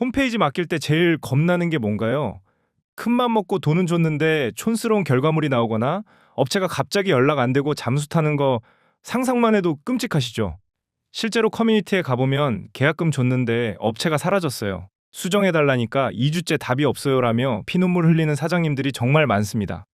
홈페이지 맡길 때 제일 겁나는 게 뭔가요? 큰맘 먹고 돈은 줬는데 촌스러운 결과물이 나오거나 업체가 갑자기 연락 안 되고 잠수 타는 거 상상만 해도 끔찍하시죠? 실제로 커뮤니티에 가보면 계약금 줬는데 업체가 사라졌어요. 수정해달라니까 2주째 답이 없어요라며 피눈물 흘리는 사장님들이 정말 많습니다.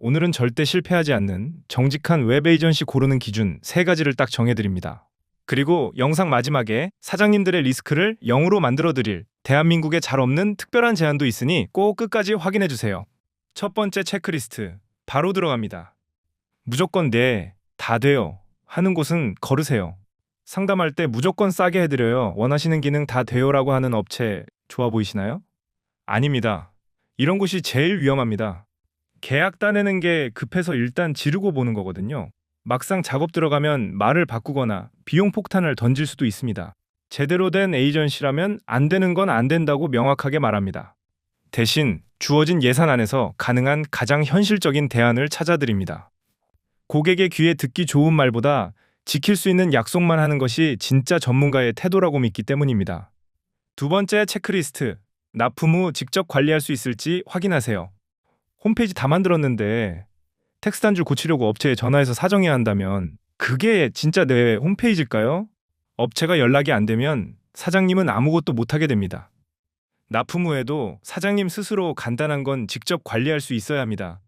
오늘은 절대 실패하지 않는 정직한 웹 에이전시 고르는 기준 세 가지를 딱 정해드립니다. 그리고 영상 마지막에 사장님들의 리스크를 0으로 만들어 드릴 대한민국에 잘 없는 특별한 제안도 있으니 꼭 끝까지 확인해 주세요. 첫 번째 체크리스트 바로 들어갑니다. 무조건 네, 다 돼요. 하는 곳은 거르세요. 상담할 때 무조건 싸게 해드려요. 원하시는 기능 다 돼요라고 하는 업체 좋아 보이시나요? 아닙니다. 이런 곳이 제일 위험합니다. 계약 따내는 게 급해서 일단 지르고 보는 거거든요. 막상 작업 들어가면 말을 바꾸거나 비용 폭탄을 던질 수도 있습니다. 제대로 된 에이전시라면 안 되는 건 안 된다고 명확하게 말합니다. 대신 주어진 예산 안에서 가능한 가장 현실적인 대안을 찾아드립니다. 고객의 귀에 듣기 좋은 말보다 지킬 수 있는 약속만 하는 것이 진짜 전문가의 태도라고 믿기 때문입니다. 두 번째 체크리스트. 납품 후 직접 관리할 수 있을지 확인하세요. 홈페이지 다 만들었는데 텍스트 한 줄 고치려고 업체에 전화해서 사정해야 한다면 그게 진짜 내 홈페이지일까요? 업체가 연락이 안 되면 사장님은 아무것도 못하게 됩니다. 납품 후에도 사장님 스스로 간단한 건 직접 관리할 수 있어야 합니다.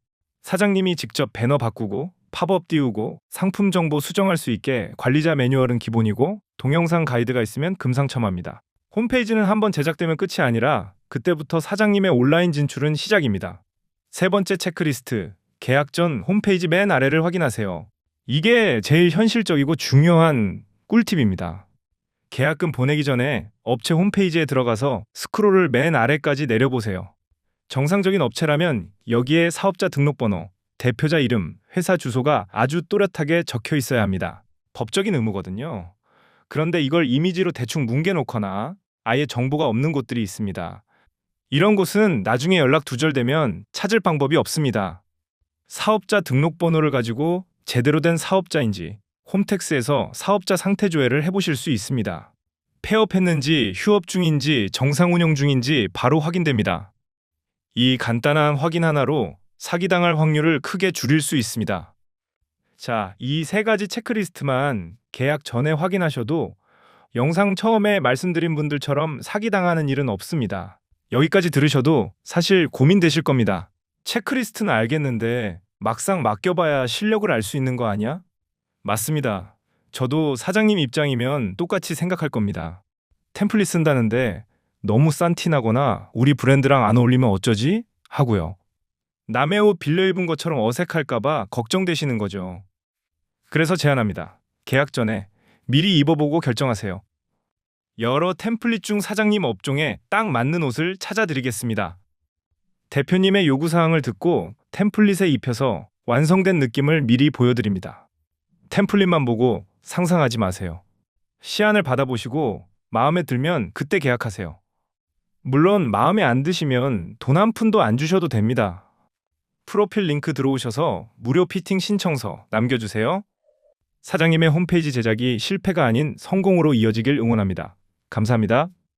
사장님이 직접 배너 바꾸고 팝업 띄우고 상품 정보 수정할 수 있게 관리자 매뉴얼은 기본이고 동영상 가이드가 있으면 금상첨화입니다. 홈페이지는 한번 제작되면 끝이 아니라 그때부터 사장님의 온라인 진출은 시작입니다. 세 번째 체크리스트. 계약 전 홈페이지 맨 아래를 확인하세요. 이게 제일 현실적이고 중요한 꿀팁입니다. 계약금 보내기 전에 업체 홈페이지에 들어가서 스크롤을 맨 아래까지 내려보세요. 정상적인 업체라면 여기에 사업자 등록번호, 대표자 이름, 회사 주소가 아주 또렷하게 적혀 있어야 합니다. 법적인 의무거든요. 그런데 이걸 이미지로 대충 뭉개놓거나 아예 정보가 없는 곳들이 있습니다. 이런 곳은 나중에 연락 두절되면 찾을 방법이 없습니다. 사업자 등록번호를 가지고 제대로 된 사업자인지 홈택스에서 사업자 상태 조회를 해보실 수 있습니다. 폐업했는지 휴업 중인지 정상 운영 중인지 바로 확인됩니다. 이 간단한 확인 하나로 사기당할 확률을 크게 줄일 수 있습니다. 자, 이 세 가지 체크리스트만 계약 전에 확인하셔도 영상 처음에 말씀드린 분들처럼 사기당하는 일은 없습니다. 여기까지 들으셔도 사실 고민되실 겁니다. 체크리스트는 알겠는데 막상 맡겨봐야 실력을 알 수 있는 거 아니야? 맞습니다. 저도 사장님 입장이면 똑같이 생각할 겁니다. 템플릿 쓴다는데 너무 싼 티 나거나 우리 브랜드랑 안 어울리면 어쩌지? 하고요. 남의 옷 빌려 입은 것처럼 어색할까봐 걱정되시는 거죠. 그래서 제안합니다. 계약 전에 미리 입어보고 결정하세요. 여러 템플릿 중 사장님 업종에 딱 맞는 옷을 찾아드리겠습니다. 대표님의 요구사항을 듣고 템플릿에 입혀서 완성된 느낌을 미리 보여드립니다. 템플릿만 보고 상상하지 마세요. 시안을 받아보시고 마음에 들면 그때 계약하세요. 물론 마음에 안 드시면 돈 한 푼도 안 주셔도 됩니다. 프로필 링크 들어오셔서 무료 피팅 신청서 남겨주세요. 사장님의 홈페이지 제작이 실패가 아닌 성공으로 이어지길 응원합니다. 감사합니다.